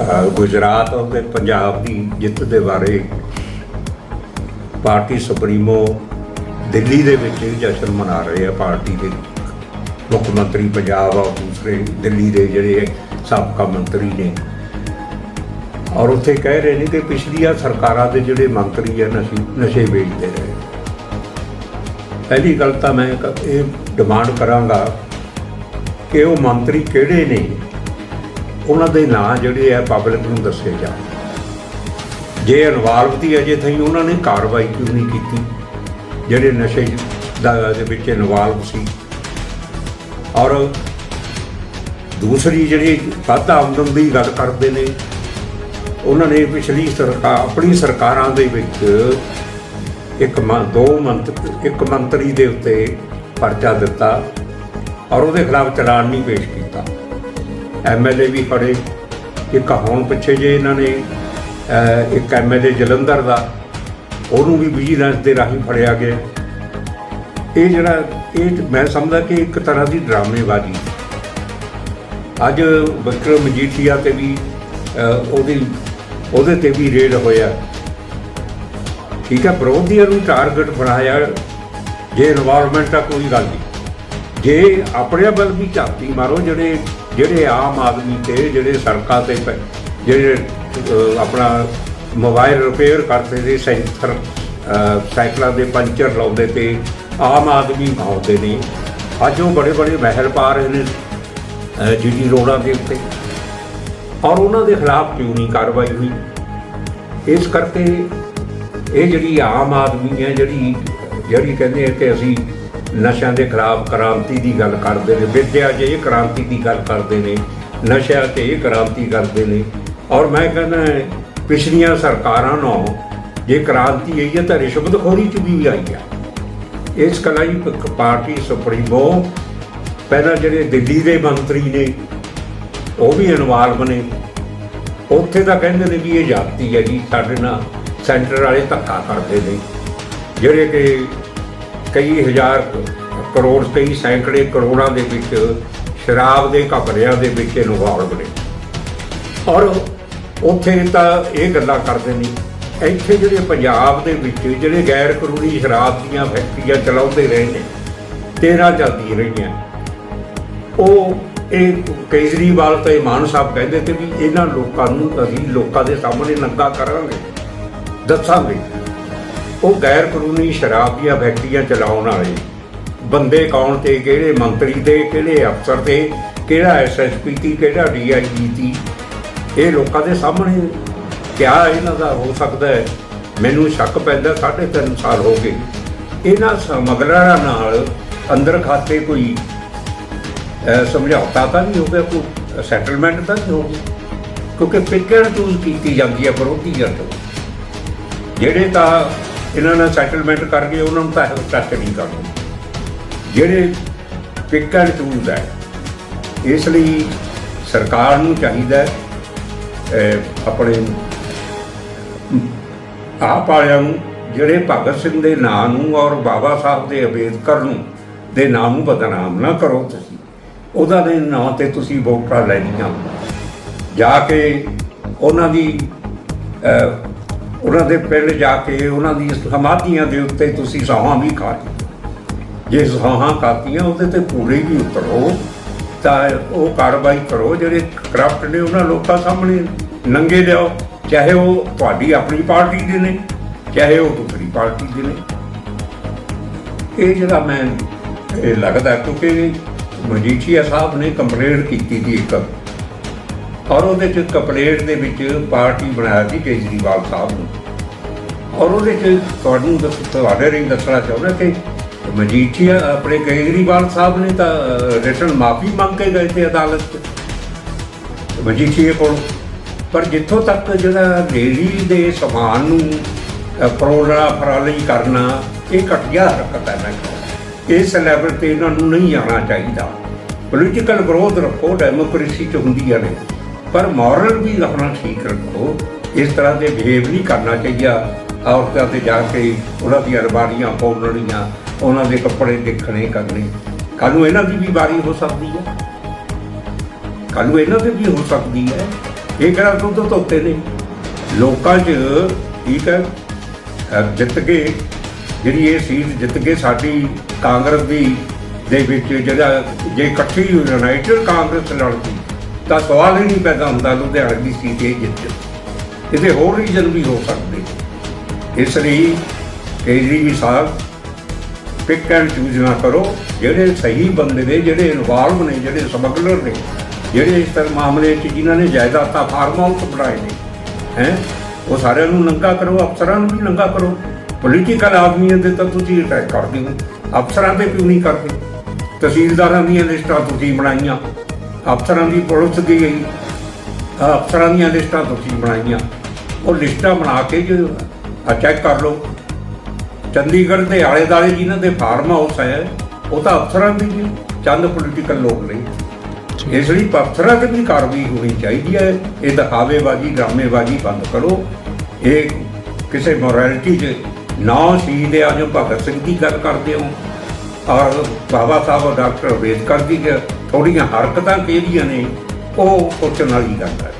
ਅਹ, ਗੁਜਰਾਤ ਅਤੇ ਪੰਜਾਬ ਦੀ ਜਿੱਤ ਦੇ ਬਾਰੇ ਪਾਰਟੀ ਸੁਪਰੀਮੋ ਦਿੱਲੀ ਦੇ ਵਿੱਚ ਇਹ ਜਸ਼ਨ ਮਨਾ ਰਹੇ ਆ ਪਾਰਟੀ ਦੇ ਮੁੱਖ ਮੰਤਰੀ ਪੰਜਾਬ ਔਰ ਦੂਸਰੇ ਦਿੱਲੀ ਦੇ ਜਿਹੜੇ ਸਾਬਕਾ ਮੰਤਰੀ ਨੇ। ਔਰ ਉੱਥੇ ਕਹਿ ਰਹੇ ਨੇ ਕਿ ਪਿਛਲੀਆਂ ਸਰਕਾਰਾਂ ਦੇ ਜਿਹੜੇ ਮੰਤਰੀ ਆ ਨਸ਼ੇ ਨਸ਼ੇ ਵੇਚਦੇ ਰਹੇ। ਪਹਿਲੀ ਗੱਲ ਤਾਂ ਮੈਂ ਕ- ਇਹ ਡਿਮਾਂਡ ਕਰਾਂਗਾ ਕਿ ਉਹ ਮੰਤਰੀ ਕਿਹੜੇ ਨੇ ਉਹਨਾਂ ਦੇ ਨਾਂ ਜਿਹੜੇ ਆ ਪਬਲਿਕ ਨੂੰ ਦੱਸੇ ਜਾਣ ਜੇ ਇਨਵੋਲਵ ਦੀ ਅਜੇ ਤਾਈਂ ਉਹਨਾਂ ਨੇ ਕਾਰਵਾਈ ਕਿਉਂ ਨਹੀਂ ਕੀਤੀ? ਜਿਹੜੇ ਨਸ਼ੇ ਦਾ ਦੇ ਵਿੱਚ ਇਨਵੋਲਵ ਸੀ। ਔਰ ਦੂਸਰੀ ਜਿਹੜੀ ਵੱਧ ਆਮਦਨ ਦੀ ਗੱਲ ਕਰਦੇ ਨੇ, ਉਹਨਾਂ ਨੇ ਪਿਛਲੀ ਸਰਕਾਰ ਆਪਣੀ ਸਰਕਾਰਾਂ ਦੇ ਵਿੱਚ ਇੱਕ ਦੋ ਮੰਤਰੀ ਇੱਕ ਮੰਤਰੀ ਦੇ ਉੱਤੇ ਪਰਚਾ ਦਿੱਤਾ ਔਰ ਉਹਦੇ ਖਿਲਾਫ ਚਲਾਨ ਨਹੀਂ ਪੇਸ਼ ਕੀਤਾ। ਐਮਐਲਏ ਵੀ ਫੜੇ। ਇੱਕ ਹੁਣ ਪਿੱਛੇ ਜੇ ਇਹਨਾਂ ਨੇ ਅਹ, ਇੱਕ ਐਮਐਲਏ ਜਲੰਧਰ ਦਾ ਉਹਨੂੰ ਵੀ ਵਿਜੀਲੈਂਸ ਦੇ ਰਾਹੀਂ ਫੜਿਆ ਗਿਆ। ਇਹ ਜਿਹੜਾ ਇਹ ਮੈਂ ਸਮਝਦਾ ਕਿ ਇੱਕ ਤਰ੍ਹਾਂ ਦੀ ਡਰਾਮੇਬਾਜ਼ੀ। ਅੱਜ ਵਿਕਰਮ ਮਜੀਠੀਆ ਤੇ ਵੀ ਉਹਦੀ ਉਹਦੇ ਤੇ ਵੀ ਰੇਡ ਹੋਇਆ। ਠੀਕ ਹੈ ਵਿਰੋਧੀਆਂ ਨੂੰ ਟਾਰਗੇਟ ਬਣਾਇਆ ਜੇ ਇਨਵਾਇਰਨਮੈਂਟ ਆ ਕੋਈ ਗੱਲ ਨਹੀਂ। ਜੇ ਆਪਣੇ ਵੱਲ ਵੀ ਝਾਤੀ ਮਾਰੋ ਜਿਹੜੇ ਜਿਹੜੇ ਆਮ ਆਦਮੀ ਤੇ ਜਿਹੜੇ ਸੜਕਾਂ ਤੇ ਪੈ- ਜਿਹੜੇ ਆਪਣਾ ਮੋਬਾਈਲ ਰਿਪੇਅਰ ਕਰਦੇ ਨੇ ਸੈਂਸਰ ਸਾਈਕਲਾਂ ਦੇ ਪੰਚਰ ਲਾਉਂਦੇ ਤੇ ਆਮ ਆਦਮੀ ਆਉਂਦੇ ਨੇ। ਅੱਜ ਉਹ ਬੜੇ ਬੜੇ ਮਹਿਲ ਪਾ ਰਹੇ ਨੇ ਜੀਟੀ ਰੋਡਾਂ ਦੇ ਉੱਤੇ। ਔਰ ਉਹਨਾਂ ਦੇ ਖਿਲਾਫ ਕਿਉਂ ਨਹੀਂ ਕਾਰਵਾਈ ਹੋਈ? ਇਸ ਕਰਕੇ ਇਹ ਜਿਹੜੀ ਆਮ ਆਦਮੀ ਹੈ, ਜਿਹੜੀ ਜਿਹੜੀ ਕਹਿੰਦੇ ਆ ਕਿ ਅਸੀਂ ਨਸ਼ਿਆਂ ਦੇ ਖਿਲਾਫ ਕ੍ਰਾਂਤੀ ਦੀ ਗੱਲ ਕਰਦੇ ਨੇ, ਵਿਦਿਆ 'ਚ ਇਹ ਕ੍ਰਾਂਤੀ ਦੀ ਗੱਲ ਕਰਦੇ ਨੇ, ਨਸ਼ਿਆਂ 'ਚ ਇਹ ਕ੍ਰਾਂਤੀ ਕਰਦੇ ਨੇ। ਔਰ ਮੈਂ ਕਹਿੰਦਾ ਪਿਛਲੀਆਂ ਸਰਕਾਰਾਂ ਨੂੰ ਜੇ ਕ੍ਰਾਂਤੀ ਆਈ ਹੈ ਤਾਂ ਰਿਸ਼ਵਤਖੋਰੀ 'ਚ ਵੀ ਆਈ ਹੈ ਇਸ ਕਲਾਈ ਪ- ਪਾਰਟੀ ਸੁਪਰੀਮੋ, ਪਹਿਲਾਂ ਜਿਹੜੇ ਦਿੱਲੀ ਦੇ ਮੰਤਰੀ ਨੇ, ਉਹ ਵੀ ਇਨਵਾਲਵ ਨੇ। ਉੱਥੇ ਤਾਂ ਕਹਿੰਦੇ ਨੇ ਵੀ ਇਹ ਜਾਤੀ ਹੈ ਜੀ, ਸਾਡੇ ਨਾਲ ਸੈਂਟਰ ਵਾਲੇ ਧੱਕਾ ਕਰਦੇ ਨੇ। ਜਿਹੜੇ ਕਿ ਕਈ ਹਜ਼ਾਰ ਕਰੋੜ, ਕਈ ਸੈਂਕੜੇ ਕਰੋੜਾਂ ਦੇ ਵਿੱਚ ਸ਼ਰਾਬ ਦੇ ਘਪਲਿਆਂ ਦੇ ਵਿੱਚ ਇਨਵੋਲਵ ਨੇ। ਔਰ ਉੱਥੇ ਤਾਂ ਇਹ ਗੱਲਾਂ ਕਰਦੇ ਨੇ, ਇੱਥੇ ਜਿਹੜੇ ਪੰਜਾਬ ਦੇ ਵਿੱਚ ਜਿਹੜੇ ਗੈਰ ਕਾਨੂੰਨੀ ਸ਼ਰਾਬ ਦੀਆਂ ਫੈਕਟਰੀਆਂ ਚਲਾਉਂਦੇ ਰਹੇ ਨੇ ਤੇਰਾਂ ਚੱਲਦੀ ਰਹੀਆਂ। ਉਹ ਇਹ ਕੇਜਰੀਵਾਲ ਤੇ ਮਾਨ ਸਾਹਿਬ ਕਹਿੰਦੇ ਤੇ ਵੀ ਇਹਨਾਂ ਲੋਕਾਂ ਨੂੰ ਅਸੀਂ ਲੋਕਾਂ ਦੇ ਸਾਹਮਣੇ ਨੰਗਾ ਕਰਾਂਗੇ, ਦੱਸਾਂਗੇ। ਉਹ ਗੈਰ ਕਾਨੂੰਨੀ ਸ਼ਰਾਬ ਦੀਆਂ ਫੈਕਟਰੀਆਂ ਚਲਾਉਣ ਵਾਲੇ। ਬੰਦੇ ਕੌਣ ਤੇ, ਕਿਹੜੇ ਮੰਤਰੀ ਤੇ, ਕਿਹੜੇ ਅਫਸਰ ਤੇ, ਕਿਹੜਾ ਐਸਐਸਪੀ ਤੀ, ਕਿਹੜਾ ਡੀਆਈਜੀ ਤੀ। ਇਹ ਲੋਕਾਂ ਦੇ ਸਾਹਮਣੇ ਕਿਆ ਇਹਨਾਂ ਦਾ ਹੋ ਸਕਦਾ ਹੈ? ਮੈਨੂੰ ਸ਼ੱਕ ਪੈਂਦਾ ਸਾਢੇ ਤਿੰਨ ਸਾਲ ਹੋ ਗਏ। ਇਹਨਾਂ ਸਮਗਲਰਾਂ ਨਾਲ ਅੰਦਰ ਖਾਤੇ ਕੋਈ ਸਮਝੌਤਾ ਤਾਂ ਨਹੀਂ ਹੋ ਗਿਆ, ਕੋਈ ਸੈਟਲਮੈਂਟ ਤਾਂ ਨਹੀਂ ਹੋ ਗਈ ਕਿਉਂਕਿ ਪਿਕਰ ਚੂਜ਼ ਕੀਤੀ ਜਾਂਦੀ ਹੈ ਵਿਰੋਧੀਆਂ ਤੋਂ ਜਿਹੜੇ ਤਾਂ ਇਹਨਾਂ ਨਾਲ ਸੈਟਲਮੈਂਟ ਕਰਕੇ ਉਹਨਾਂ ਨੂੰ ਤਾਂ ਟੱਚ ਨਹੀਂ ਕਰਨਾ। ਜਿਹੜੇ ਪਿਕ ਐਂਡ ਚੂਜ਼ ਹੈ, ਇਸ ਲਈ ਸਰਕਾਰ ਨੂੰ ਚਾਹੀਦਾ ਹੈ ਆਪਣੇ ਆਪ ਵਾਲਿਆਂ ਨੂੰ, ਜਿਹੜੇ ਭਗਤ ਸਿੰਘ ਦੇ ਨਾਂ ਨੂੰ ਔਰ ਬਾਬਾ ਸਾਹਿਬ ਦੇ ਅੰਬੇਦਕਰ ਨੂੰ, ਦੇ ਨਾਂ ਨੂੰ ਬਦਨਾਮ ਨਾ ਕਰੋ ਤੁਸੀਂ। ਉਹਦਾ ਦੇ ਨਾਂ ਤੇ ਤੁਸੀਂ ਵੋਟਾਂ ਲੈਣੀਆਂ। ਜਾ ਕੇ ਉਹਨਾਂ ਦੀ ਉਹਨਾਂ ਦੇ ਪਿੰਡ ਜਾ ਕੇ ਉਹਨਾਂ ਦੀ ਸਮਾਧੀਆਂ ਦੇ ਉੱਤੇ ਤੁਸੀਂ ਸੌਹਾਂ ਵੀ ਖਾ ਜੇ ਸੌਹਾਂ ਖਾਤੀਆਂ ਉਹਦੇ ਤੇ ਪੂਰੇ ਵੀ ਉਤਰੋ, ਤਾਂ ਉਹ ਕਾਰਵਾਈ ਕਰੋ, ਜਿਹੜੇ ਕਰਪਟ ਨੇ ਉਹਨਾਂ ਲੋਕਾਂ ਸਾਹਮਣੇ। ਨੰਗੇ ਲਿਆਓ, ਚਾਹੇ ਉਹ ਤੁਹਾਡੀ ਆਪਣੀ ਪਾਰਟੀ ਦੇ ਨੇ, ਚਾਹੇ ਉਹ ਦੂਸਰੀ ਪਾਰਟੀ ਦੇ ਨੇ। ਇਹ ਜਿਹੜਾ ਮੈਂ, ਇਹ ਲੱਗਦਾ ਕਿਉਂਕਿ ਮਜੀਠੀਆ ਸਾਹਿਬ ਨੇ ਕੰਪਲੇਂਟ ਕੀਤੀ ਸੀ ਇੱਕ। ਔਰ ਉਹਦੇ ਚ ਕੰਪਲੇਂਟ ਦੇ ਵਿੱਚ ਪਾਰਟੀ ਬਣਾਇਆ ਸੀ ਕੇਜਰੀਵਾਲ ਸਾਹਿਬ ਨੂੰ। ਔਰ ਉਹਦੇ ਚ ਤੁਹਾਨੂੰ ਦੱਸ- ਤੁਹਾਡੇ ਰਹੀ ਦੱਸਣਾ ਚਾਹੁੰਦਾ ਕਿ ਮਜੀਠੀਆ ਆਪਣੇ ਕੇਜਰੀਵਾਲ ਸਾਹਿਬ ਨੇ ਤਾਂ ਰਿਟਰਨ ਮਾਫੀ ਮੰਗ ਕੇ ਗਏ ਤੇ ਅਦਾਲਤ 'ਚ। ਮਜੀਠੀਏ ਕੋਲ। ਪਰ ਜਿੱਥੋਂ ਤੱਕ ਜਿਹੜਾ ਰੇੜੀ ਦੇ ਸਮਾਨ ਨੂੰ ਅ, ਫਰਾਲੀ ਕਰਨਾ ਇਹ ਘਟੀਆ ਹਰਕਤ ਹੈ ਮੈਂ ਕਹਿੰਦਾ ਇਸ ਲੈਵਲ ਤੇ ਇਹਨਾਂ ਨੂੰ ਨਹੀਂ ਆਉਣਾ ਚਾਹੀਦਾ। ਪੋਲੀਟੀਕਲ ਵਿਰੋਧ ਰੱਖੋ ਡੈਮੋਕ੍ਰੇਸੀ ਚ ਹੁੰਦੀਆਂ ਨੇ। ਪਰ ਮੋਰਲ ਵੀ ਆਪਣਾ ਠੀਕ ਰੱਖੋ। ਇਸ ਤਰ੍ਹਾਂ ਦੇ ਬਿਹੇਵ ਨਹੀਂ ਕਰਨਾ ਚਾਹੀਦਾ। ਔਰਤਾਂ ਤੇ ਜਾ ਕੇ ਉਹਨਾਂ ਦੀਆਂ ਅਲਮਾਰੀਆਂ ਪਾਉਣੀਆਂ ਉਹਨਾਂ ਦੇ ਕੱਪੜੇ ਦੇਖਣੇ, ਕਰਨੇ। ਕੱਲ ਨੂੰ ਇਹਨਾਂ ਦੀ ਵੀ ਵਾਰੀ ਹੋ ਸਕਦੀ ਹੈ। ਕੱਲ ਨੂੰ ਇਹਨਾਂ ਤੇ ਵੀ ਹੋ ਸਕਦੀ ਹੈ। ਇਹ ਕਿਹੜਾ ਦੁੱਧ ਧੋਤੇ ਨੇ? ਲੋਕਾਂ 'ਚ ਠੀਕ ਹੈ ਜਿੱਤ ਕੇ, ਜਿਹੜੀ ਇਹ ਸੀਟ ਜਿੱਤ ਕੇ ਸਾਡੀ ਕਾਂਗਰਸ ਦੀ, ਦੇ ਵਿੱਚ ਜਿਹੜਾ ਜੇ ਇਕੱਠੀ ਯੂਨਾਈਟਿਡ ਕਾਂਗਰਸ ਲੜਦੀ ਤਾਂ ਸਵਾਲ ਹੀ ਨਹੀਂ ਪੈਦਾ ਹੁੰਦਾ ਲੁਧਿਆਣੇ ਦੀ ਸੀਟ ਇਹ ਜਿੱਤ ਇਹਦੇ ਹੋਰ ਰੀਜ਼ਨ ਵੀ ਹੋ ਸਕਦੇ। ਇਸ ਲਈ Kejriwal sahib pick and choose ਨਾ ਕਰੋ। ਜਿਹੜੇ ਸਹੀ ਬੰਦੇ ਨੇ, ਜਿਹੜੇ ਇਨਵੋਲਵ ਨੇ, ਜਿਹੜੇ ਸਮਗਲਰ ਨੇ, ਜਿਹੜੇ ਇਸ ਤਰ੍ਹਾਂ ਮਾਮਲੇ 'ਚ ਜਿਨ੍ਹਾਂ ਨੇ ਜਾਇਦਾਦਾਂ ਫਾਰਮ ਹਾਊਸ ਬਣਾਏ ਨੇ, ਹੈ, ਉਹ ਸਾਰਿਆਂ ਨੂੰ ਨੰਗਾ ਕਰੋ, ਅਫਸਰਾਂ ਨੂੰ ਵੀ ਨੰਗਾ ਕਰੋ। ਪੋਲੀਟੀਕਲ ਆਦਮੀਆਂ ਦੇ ਤਾਂ ਤੁਸੀਂ ਅਟੈਕ ਕਰਦੇ ਹੋ। ਅਫਸਰਾਂ ਤੇ ਕਿਉਂ ਨਹੀਂ ਕਰਦੇ? ਤਹਿਸੀਲਦਾਰਾਂ ਦੀਆਂ ਲਿਸਟਾਂ ਤੁਸੀਂ ਬਣਾਈਆਂ। ਅਫਸਰਾਂ ਦੀ ਪੁਲਿਸ ਦੀ ਗਈ ਅਫਸਰਾਂ ਦੀਆਂ ਲਿਸਟਾਂ ਤੁਸੀਂ ਬਣਾਈਆਂ। ਉਹ ਲਿਸਟਾਂ ਬਣਾ ਕੇ ਜੋ ਆ ਚੈੱਕ ਕਰ ਲਓ। ਚੰਡੀਗੜ੍ਹ ਦੇ ਆਲੇ ਦਾਲੇ ਜਿਨ੍ਹਾਂ ਦੇ ਫਾਰਮ ਹਾਊਸ ਹੈ ਉਹ ਤਾਂ ਅਫਸਰਾਂ ਦੀ ਨੇ ਚੰਦ ਪੋਲੀਟੀਕਲ ਲੋਕ ਨੇ। ਇਸ ਲਈ ਅਫਸਰਾਂ ਤੇ ਵੀ ਕਾਰਵਾਈ ਹੋਣੀ ਚਾਹੀਦੀ ਹੈ। ਇਹ ਦਿਖਾਵੇਬਾਜ਼ੀ ਡਰਾਮੇਬਾਜ਼ੀ ਬੰਦ ਕਰੋ। ਇਹ ਕਿਸੇ ਮੋਰੈਲਿਟੀ 'ਚ ਨਾ ਸ਼ਹੀਦ ਆਜਮ ਭਗਤ ਸਿੰਘ ਦੀ ਗੱਲ ਕਰਦੇ ਹੋ। ਔਰ ਬਾਬਾ ਸਾਹਿਬ ਡਾਕਟਰ ਅੰਬੇਦਕਰ ਦੀ ਥੋੜੀਆਂ ਹਰਕਤਾਂ ਕਿਹੜੀਆਂ ਨੇ, ਉਹ ਸੋਚਣ ਵਾਲੀ ਗੱਲ ਹੈ।